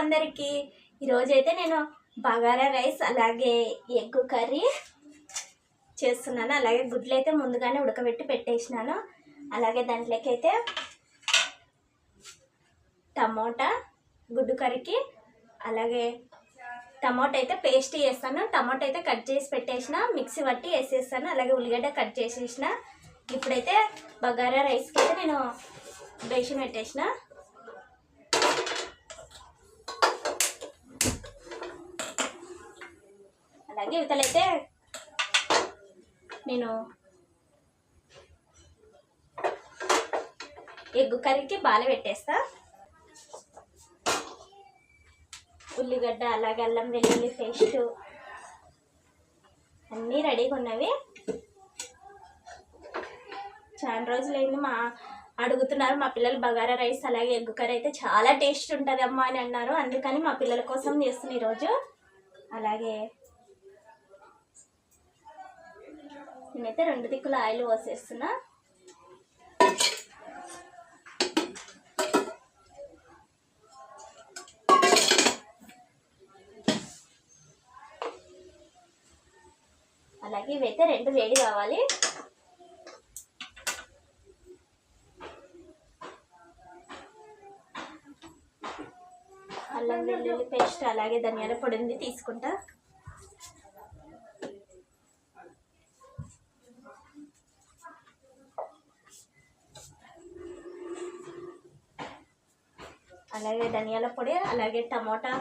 అందరికీ ఈరోజు అయితే నేను బగారా రైస్ అలాగే ఎగ్ కర్రీ చేస్తున్నాను. అలాగే గుడ్లు అయితే ముందుగానే ఉడకబెట్టి పెట్టేసినాను. అలాగే దాంట్లోకి అయితే టమోటా గుడ్డు కర్రీకి అలాగే టమాటో అయితే పేస్ట్ చేస్తాను. టమాటో అయితే కట్ చేసి పెట్టేసిన మిక్సీ పట్టి వేసేస్తాను. అలాగే ఉల్లిగడ్డ కట్ చేసేసిన. ఇప్పుడైతే బగారా రైస్కి అయితే నేను బేషన్ పెట్టేసిన. అలాగే అయితే నేను ఎగ్గు కర్రీకి బాల పెట్టేస్తా. ఉల్లిగడ్డ అలాగే అల్లం వెల్లుల్లి పేస్ట్ అన్నీ రెడీగా ఉన్నవి. చాలా రోజులైంది మా అడుగుతున్నారు మా పిల్లలు బగారా రైస్ అలాగే ఎగ్గు కర్రీ అయితే చాలా టేస్ట్ ఉంటుంది అమ్మ అని అన్నారు. అందుకని మా పిల్లల కోసం చేస్తున్నాను ఈరోజు అలాగే నేనైతే రెండు దిక్కుల ఆయిల్ పోసేస్తున్నా. అలాగే ఇవైతే రెండు వేడి కావాలి. అల్లం వెల్లుల్లి పేస్ట్ అలాగే ధనియాల పొడి ఉంది తీసుకుంటా. అలాగే ధనియాల పొడి అలాగే టమోటా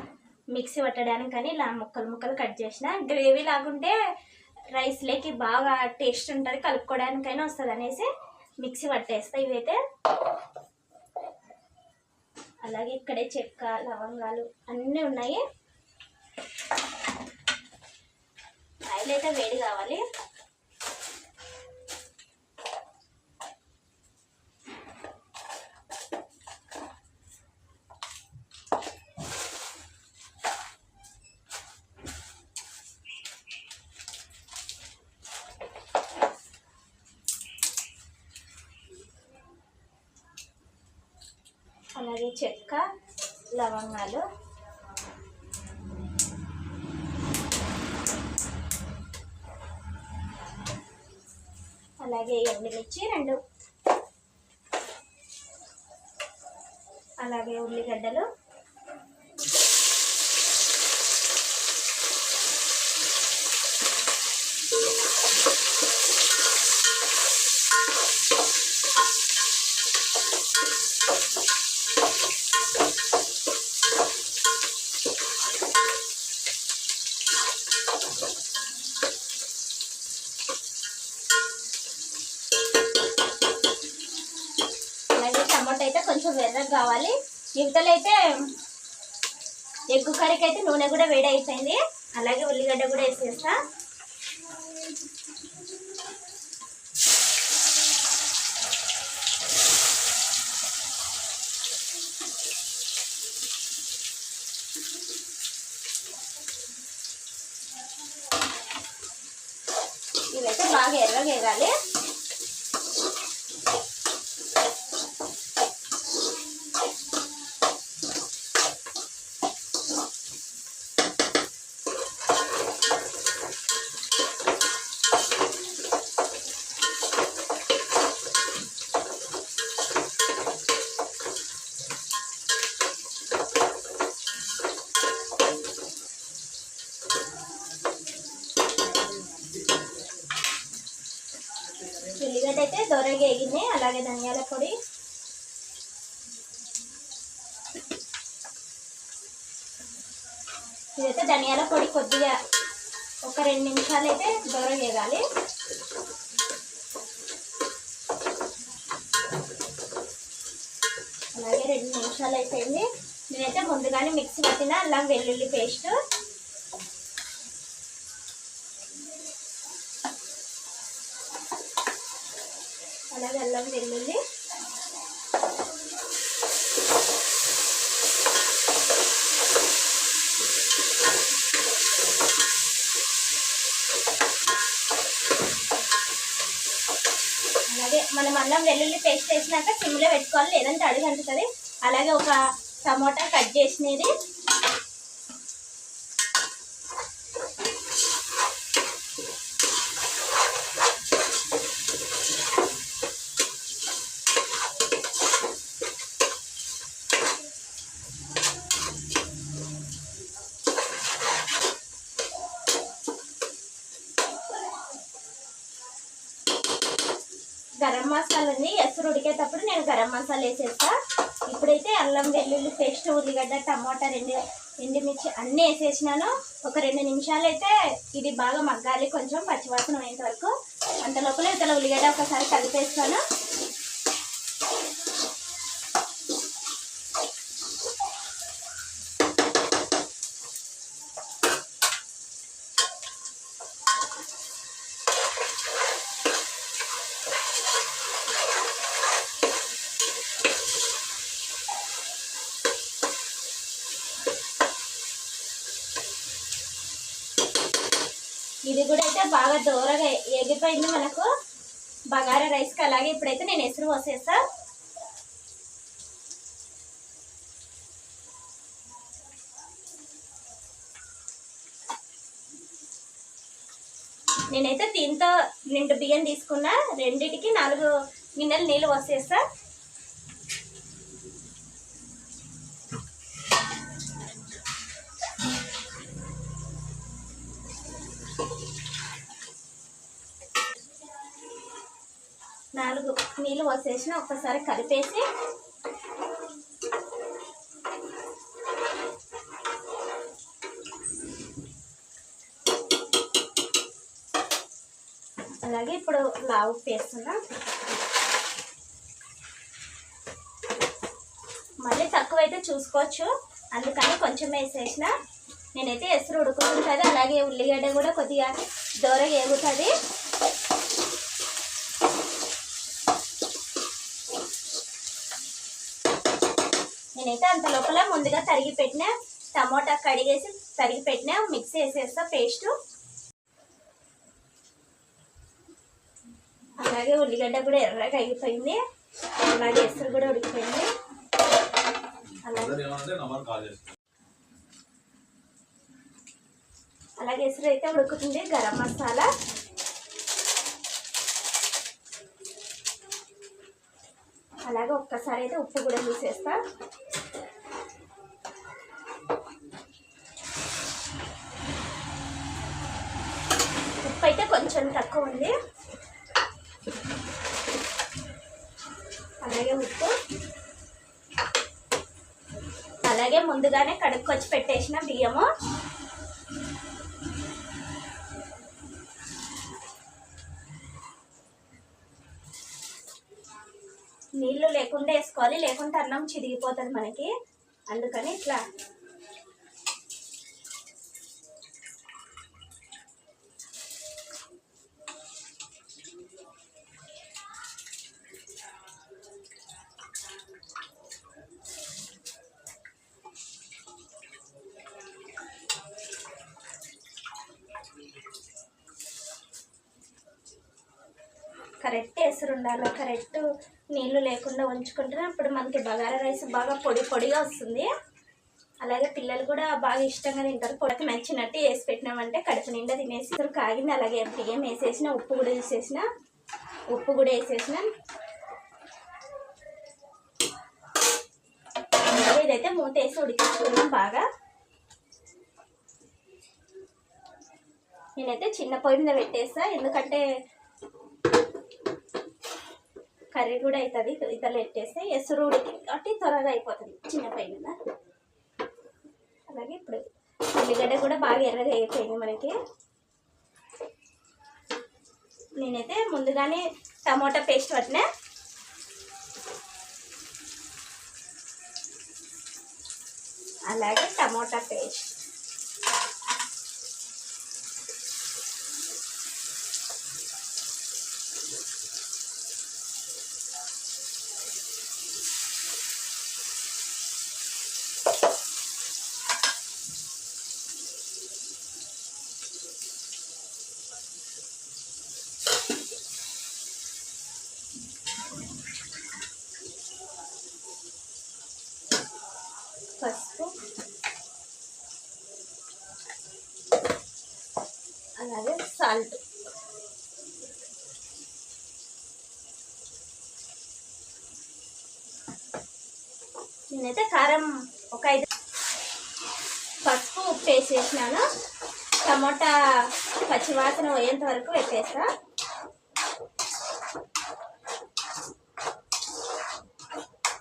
మిక్సీ పట్టడానికి కానీ ఇలా ముక్కలు ముక్కలు కట్ చేసిన గ్రేవీ లాగుంటే రైస్లోకి బాగా టేస్ట్ ఉంటుంది కలుపుకోవడానికైనా వస్తుంది అనేసి మిక్సీ పట్టేస్తాయి ఇవైతే. అలాగే ఇక్కడే చెక్క లవంగాలు అన్నీ ఉన్నాయి. ఆయిల్ అయితే వేడి కావాలి అలాగే చెక్క లవంగాలు. అలాగే ఎండుమిర్చి రెండు. అలాగే ఉల్లిగడ్డలు అలాగే టమాటా అయితే కొంచెం కావాలి. ఇవతలు అయితే ఎగ్గు కర్రీకి అయితే నూనె కూడా వేడి అయిపోయింది అలాగే ఉల్లిగడ్డ కూడా వేసేస్తా. ఇవైతే బాగా ఎర్రగా వేయాలి ఉల్లిగడ్డ అయితే దొరగా అలాగే ధనియాల పొడి. ఇదైతే ధనియాల పొడి కొద్దిగా ఒక రెండు నిమిషాలు అయితే దూరం వేయాలి అలాగే రెండు నిమిషాలు అయిపోయింది. నేనైతే ముందుగానే మిక్సీ పట్టిన అల్లం వెల్లుల్లి పేస్ట్ అలాగే అల్లం వెల్లుల్లి అలాగే మనం అల్లం వెల్లుల్లి పేస్ట్ వేసినాక సిమ్లో పెట్టుకోవాలి లేదంటే అడుగు అంటుతుంది. అలాగే ఒక టమోటా కట్ చేసినది గరం మసాలా ఉంది ఎసురు ఉడికేటప్పుడు నేను గరం మసాలా వేసేస్తా. ఇప్పుడైతే అల్లం వెల్లుల్లి పేస్ట్ ఉల్లిగడ్డ టమాటా రెండు ఎండుమిర్చి అన్నీ వేసేసినాను. ఒక రెండు నిమిషాలు అయితే ఇది బాగా మగ్గాలి కొంచెం పచ్చివాసన అయ్యేంత వరకు. అంత లోపల ఇతర ఉల్లిగడ్డ ఒకసారి కలిపేస్తాను. ఇది కూడా అయితే బాగా దూరగా ఎగిపోయింది మనకు. బగారా రైస్కి అలాగే ఇప్పుడైతే నేను ఎసురు పోసేస్తా. నేనైతే దీంతో రెండు బియ్యం తీసుకున్నా. రెండిటికి నాలుగు గిన్నెలు నీళ్ళు పోసేస్తా. నాలుగు నీళ్ళు పోసేసిన ఒక్కసారి కలిపేసి అలాగే ఇప్పుడు లావు ఉప్పు వేస్తున్నా మళ్ళీ తక్కువైతే చూసుకోవచ్చు. అందుకని కొంచెం వేసేసిన. నేనైతే ఎసురు ఉడుకుతుంటుంది అలాగే ఉల్లిగడ్డ కూడా కొద్దిగా దూరగా ఎగుతుంది నేనైతే అంత లోపల ముందుగా తరిగి పెట్టిన టమోటా కడిగేసి తరిగి పెట్టిన మిక్సీ వేసేస్తా పేస్ట్ అలాగే ఉల్లిగడ్డ కూడా ఎర్రగా అయిపోయింది. అలాగే ఎసురు కూడా ఉడికిపోయింది. అలాగే ఎసురు అయితే ఉడుకుతుంది గరం మసాలా. అలాగే ఒక్కసారి అయితే ఉప్పు కూడా చూసేస్తా ఉప్పు అయితే కొంచెం తక్కువ ఉంది. అలాగే ఉప్పు. అలాగే ముందుగానే కడుక్కొచ్చి పెట్టేసిన బియ్యము. నీళ్ళు లేకుండా వేసుకోవాలి లేకుంటే అన్నం చిరిగిపోతుంది మనకి. అందుకని ఇట్లా కరెక్ట్ ఎసురు ఉండాలి కరెక్ట్ నీళ్ళు లేకుండా ఉంచుకుంటే అప్పుడు మనకి బగారా రైస్ బాగా పొడి పొడిగా వస్తుంది. అలాగే పిల్లలు కూడా బాగా ఇష్టంగా తింటారు. పొడకి నచ్చినట్టు వేసి పెట్టినామంటే కడుపు నిండా తినేసి ఇద్దరు కాగింది. అలాగే బియ్యం వేసేసిన ఉప్పు కూడా వేసేసిన ఉప్పు కూడా వేసేసిన. ఇదైతే మూత వేసి ఉడికించుకున్నాం బాగా. నేనైతే చిన్న పొయ్యి మీద పెట్టేస్తా. ఎందుకంటే కర్రీ కూడా అవుతుంది. ఇతరులు పెట్టేస్తే ఎసురు ఉడికి కాబట్టి త్వరగా అయిపోతుంది. చిన్న పైన మీద అలాగే ఇప్పుడు ఉల్లిగడ్డ కూడా బాగా ఎర్రగా అయిపోయింది మనకి. నేనైతే ముందుగానే టమోటా పేస్ట్ పట్టినా. అలాగే టమోటా పేస్ట్. పసుపు. అలాగే సాల్ట్. నేనైతే కారం ఒక ఐదు పసుపు ఉప్పు వేసేసినాను. టమోటా పచ్చివాసన పోయేంత వరకు పెట్టేస్తా.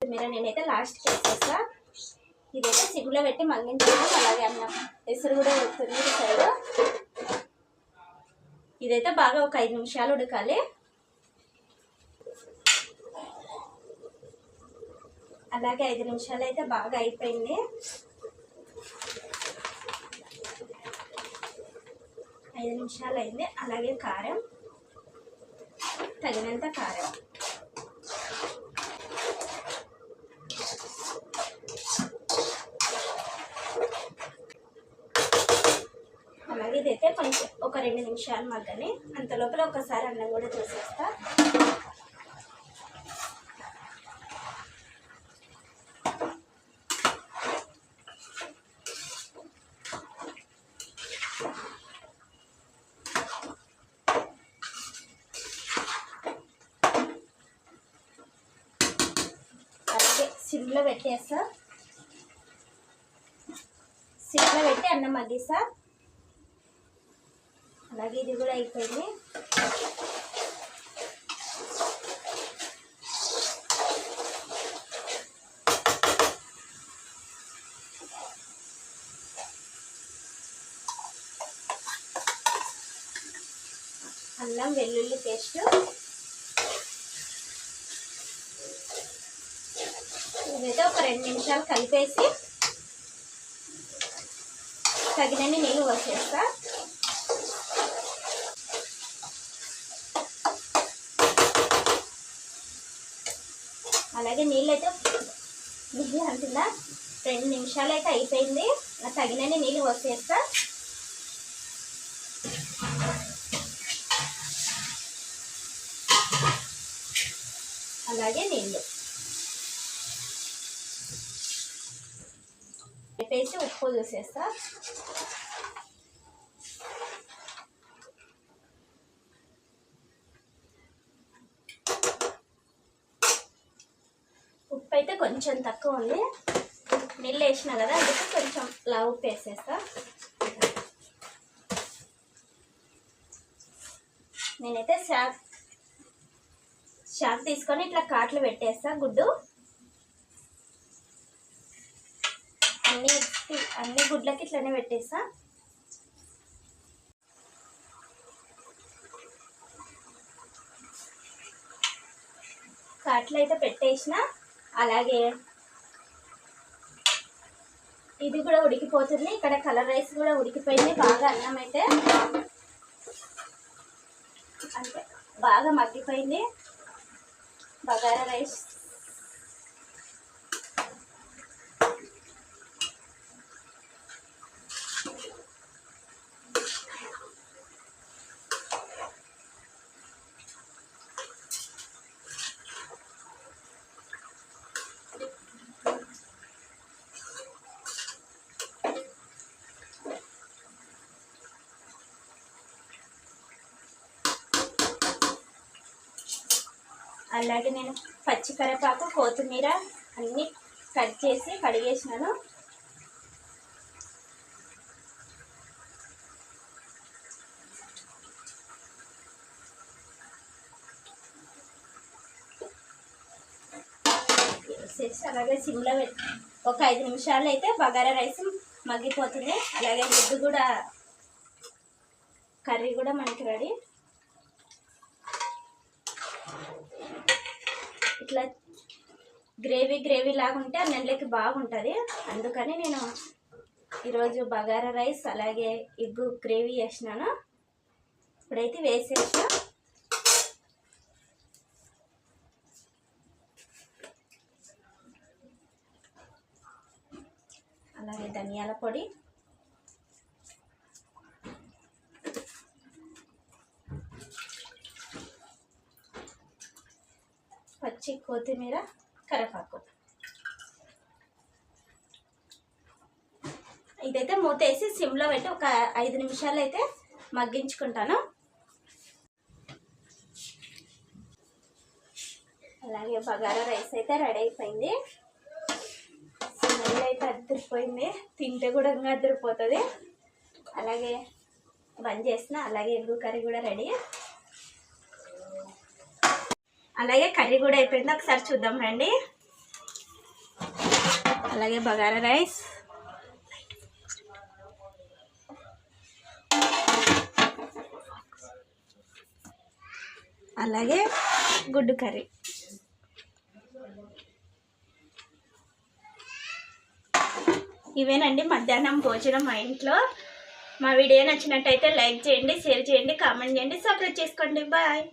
మీరు నేనైతే లాస్ట్కి వేసేస్తా. ఇదైతే సిగ్గులో పెట్టి మగ్గించుకున్నాం అలాగే అన్నం ఎసురు కూడా ఉడుకుతుంది ఈ సైడ్ ఇదైతే బాగా ఒక ఐదు నిమిషాలు ఉడకాలి. అలాగే ఐదు నిమిషాలు అయితే బాగా అయిపోయింది. ఐదు నిమిషాలు అయింది. అలాగే కారం తగినంత కారం అలాగే ఇదైతే కొంచెం ఒక రెండు నిమిషాలు మగ్గని అంత లోపల ఒకసారి అన్నం కూడా చూసేస్తా. సిమ్లో పెట్టేస్తా. సిమ్లో పెట్టి అన్నం మగ్గిస్తా. అలాగే ఇది కూడా అయిపోయింది. అల్లం వెల్లుల్లి పేస్ట్. ఇదైతే ఒక రెండు నిమిషాలు కలిపేసి తగినన్ని నీళ్ళు వచ్చేస్తా అలాగే నీళ్ళు అయితే నీళ్ళు అంటుందా రెండు నిమిషాలు అయితే అయిపోయింది. ఆ తగినన్ని నీళ్ళు వచ్చేస్తా అలాగే నీళ్ళు. వేసి ఉప్పు చూసేస్తా ఉప్పు అయితే కొంచెం తక్కువ ఉంది. నీళ్ళు వేసిన కదా అందుకే కొంచెం లా ఉప్పు వేసేస్తా. నేనైతే షాక్ షాక్ తీసుకొని ఇట్లా కాట్లు పెట్టేస్తా గుడ్డు. అన్ని అన్ని గుడ్లకి ఇట్లనే పెట్టేస్తా. కాట్లు అయితే పెట్టేసిన అలాగే ఇది కూడా ఉడికిపోతుంది. ఇక్కడ కలర్ రైస్ కూడా ఉడికిపోయింది. బాగా అన్నం అయితే అంటే బాగా మగ్గిపోయింది. బగారా రైస్ అలాగే నేను పచ్చి కరివేపాకు కొత్తిమీర అన్నీ కట్ చేసి కడిగేసినాను. అలాగే సిమ్లో పెట్టి ఒక ఐదు నిమిషాలు అయితే బగారా రైస్ మగ్గిపోతుంది. అలాగే గుడ్డు కూడా కర్రీ కూడా మనకి రెడీ. ఇట్లా గ్రేవీ గ్రేవీ లాగా ఉంటే ఆ నెల్లకి బాగుంటుంది. అందుకని నేను ఈరోజు బగారా రైస్ అలాగే ఇగ్గు గ్రేవీ చేసినాను. ఇప్పుడైతే వేసేసా అలాగే ధనియాల పొడి. పచ్చి కొత్తిమీర కరివేపాకు. ఇదైతే మూత వేసి సిమ్లో పెట్టి ఒక ఐదు నిమిషాలు అయితే మగ్గించుకుంటాను. అలాగే బగారా రైస్ అయితే రెడీ అయిపోయింది. స్మెల్ అయితే అద్దరిపోయింది. తింటే కూడా ఇంకా అద్దరిపోతుంది. అలాగే బంద్ చేసిన అలాగే ఎగ్గు కర్రీ కూడా రెడీ. అలాగే కర్రీ కూడా అయిపోయింది. ఒకసారి చూద్దాం రండి. అలాగే బగారా రైస్. అలాగే గుడ్డు కర్రీ. ఇవేనండి మధ్యాహ్నం భోజనం మా ఇంట్లో. మా వీడియో నచ్చినట్టయితే లైక్ చేయండి షేర్ చేయండి కామెంట్ చేయండి సబ్స్క్రైబ్ చేసుకోండి. బాయ్.